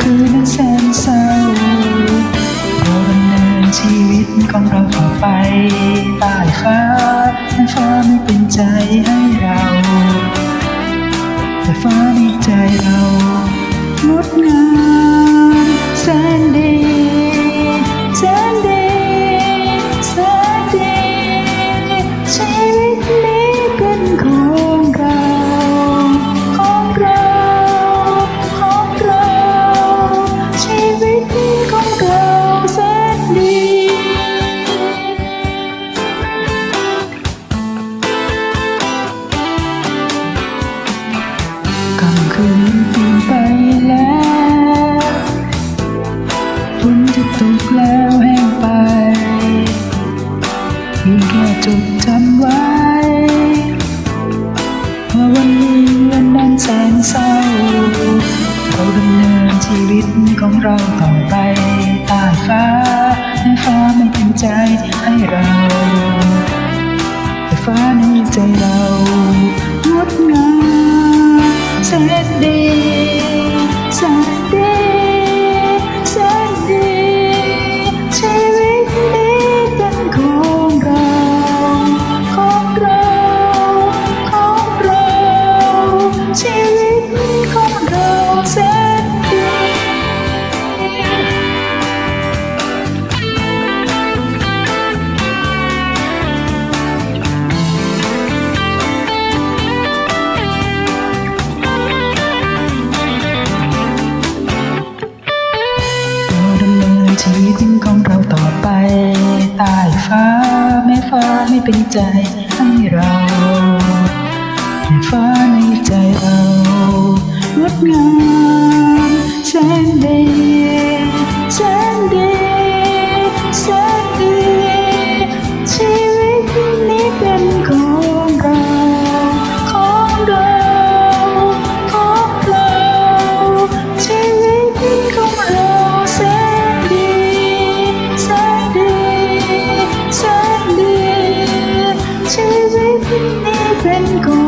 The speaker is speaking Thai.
คืนนั้นแสนเศร้าเราดำเนินชีวิตของเราต่อไปใต้ฟ้าแต่ฟ้าไม่เป็นใจให้เราแต่ฟ้าในใจเรางดงามแสนดี ใจให้เราแต่ฟ้าในใจเรา ชีวิตของเราต่อไปใต้ฟ้าแม่ฟ้าไม่เป็นใจให้เราแม่ฟ้าในใจเรางดงาม friend called